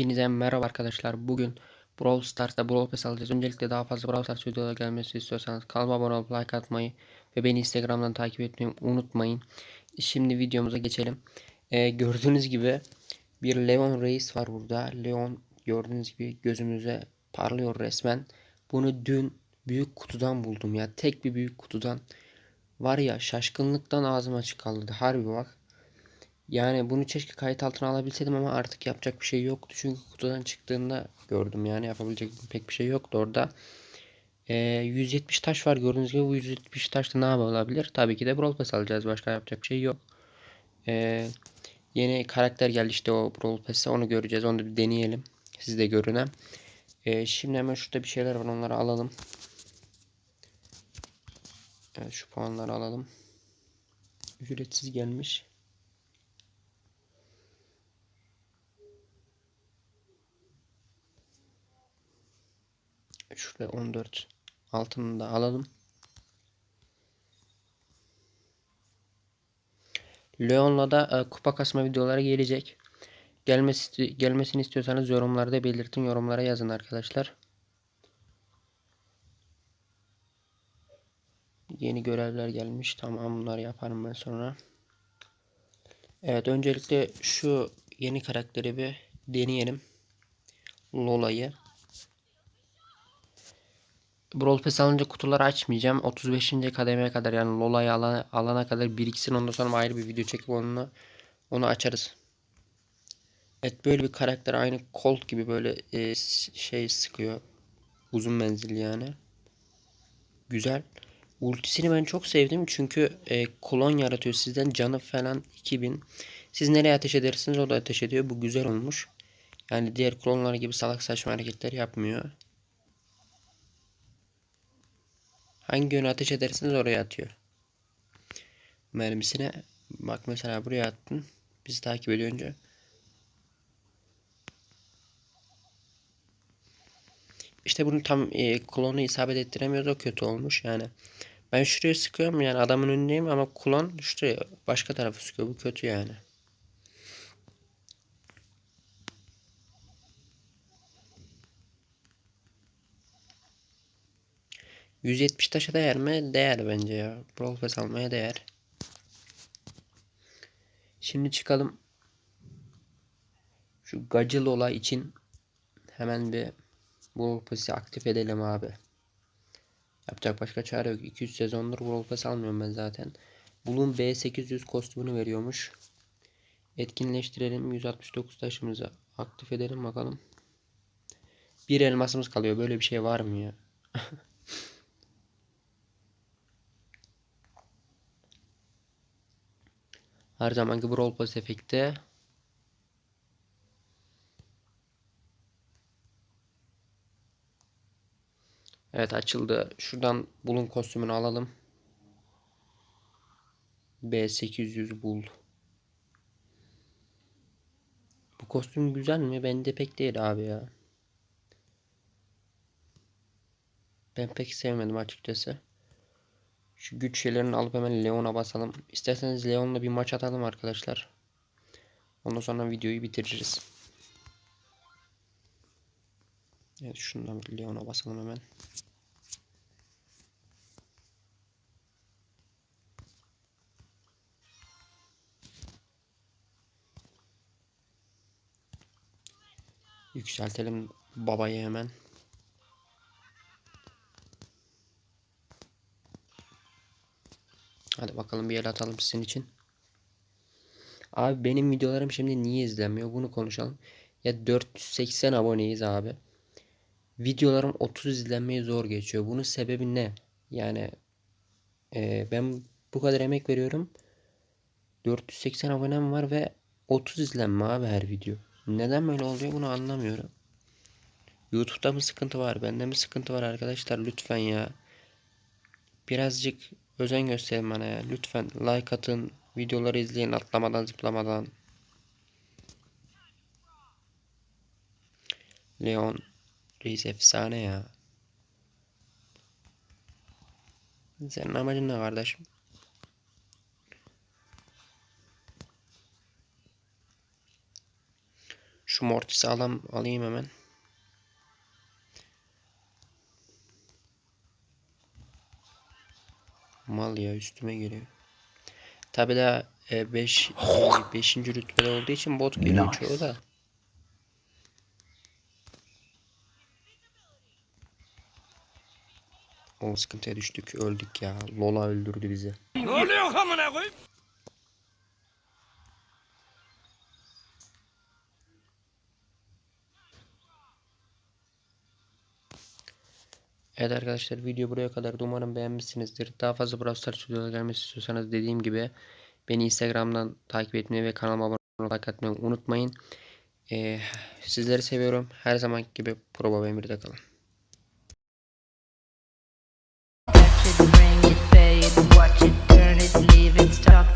Hepinize merhaba arkadaşlar. Bugün Brawl Stars'ta Brawl Pass alacağız. Öncelikle daha fazla Brawl Stars videoları gelmesi istiyorsanız kanalıma abone olup like atmayı ve beni Instagram'dan takip etmeyi unutmayın. Şimdi videomuza geçelim. Ee, gördüğünüz gibi bir Leon Reis var burada. Leon gördüğünüz gibi gözümüze parlıyor resmen. Bunu dün büyük kutudan buldum ya. Tek bir büyük kutudan. Var ya şaşkınlıktan ağzım açık kaldı. Harbi bak. Yani bunu keşke kayıt altına alabilseydim ama artık yapacak bir şey yoktu. Çünkü kutudan çıktığında gördüm yani yapabilecek pek bir şey yoktu orada. Ee, 170 taş var gördüğünüz gibi bu 170 taşta ne yapılabilir? Tabii ki de Brawl Pass alacağız. Başka yapacak bir şey yok. Ee, yeni karakter geldi işte o Brawl Pass'e onu göreceğiz. Onu da bir deneyelim. Siz de görün Ee, şimdi hemen şurada bir şeyler var onları alalım. Evet şu puanları alalım. Ücretsiz gelmiş. Şurada 14 altını da alalım. Leon'la da e, kupa kasma videoları gelecek. Gelmesi gelmesini istiyorsanız yorumlarda belirtin. Yorumlara yazın arkadaşlar. Yeni görevler gelmiş. Tamam bunları yaparım ben sonra. Evet öncelikle şu yeni karakteri bir deneyelim. Lola'yı. Brawl Pass alınca kutuları açmayacağım. 35. kademeye kadar yani Lola'yı alana, alana kadar biriksin. Ondan sonra ayrı bir video çekip onu onu açarız. Evet böyle bir karakter aynı Colt gibi böyle e, şey sıkıyor. Uzun menzilli yani. Güzel. Ultisini ben çok sevdim çünkü e, klon yaratıyor sizden canı falan 2000. Siz nereye ateş edersiniz o da ateş ediyor. Bu güzel olmuş. Yani diğer klonlar gibi salak saçma hareketler yapmıyor. Hangi yöne ateş ederseniz oraya atıyor. Mermisine bak mesela buraya attın. Bizi takip ediyor önce. İşte bunu tam e, klonu isabet ettiremiyoruz. O kötü olmuş yani. Ben şuraya sıkıyorum yani adamın önündeyim ama klon şuraya başka tarafı sıkıyor. Bu kötü yani. 170 taşa değer mi? Değer bence ya. Brawl Pass almaya değer. Şimdi çıkalım. Şu gacıl olay için hemen bir Brawl Pass'i aktif edelim abi. Yapacak başka çare yok. 200 sezondur Brawl Pass almıyorum ben zaten. Bulun B800 kostümünü veriyormuş. Etkinleştirelim. 169 taşımızı aktif edelim bakalım. Bir elmasımız kalıyor. Böyle bir şey var mı ya? Her zamanki Brawl Pass efekti. Evet açıldı. Şuradan bulun kostümünü alalım. B800 bul. Bu kostüm güzel mi? Bende pek değil abi ya. Ben pek sevmedim açıkçası. Şu güç şeylerini alıp hemen Leon'a basalım. İsterseniz Leon'la bir maç atalım arkadaşlar. Ondan sonra videoyu bitiririz. Evet şundan bir Leon'a basalım hemen. Yükseltelim babayı hemen. Hadi bakalım bir el atalım sizin için. Abi benim videolarım şimdi niye izlenmiyor bunu konuşalım. Ya 480 aboneyiz abi. Videolarım 30 izlenmeyi zor geçiyor. Bunun sebebi ne? Yani e, ben bu kadar emek veriyorum. 480 abonem var ve 30 izlenme abi her video. Neden böyle oluyor bunu anlamıyorum. YouTube'da mı sıkıntı var? Bende mi sıkıntı var arkadaşlar? Lütfen ya. Birazcık Özen gösterin. Lütfen like atın. Videoları izleyin atlamadan zıplamadan. Leon Reis efsane ya. Senin amacın ne kardeşim? Şu Mortis'i alam, alayım hemen. Mal ya üstüme geliyor. Tabi daha 5 5. rütbede olduğu için bot geliyor Nice. çoğu da. O sıkıntıya düştük. Öldük ya. Lola öldürdü bizi. Ne oluyor amına koyayım? Evet arkadaşlar video buraya kadar umarım beğenmişsinizdir. Daha fazla Brawl Stars videoları gelmesi istiyorsanız dediğim gibi beni Instagram'dan takip etmeyi ve kanalıma abone olmayı atmayı unutmayın. Ee, sizleri seviyorum. Her zaman gibi Proba Emir'de kalın. Watch it, bring it, pay watch it, turn it, leave it, stop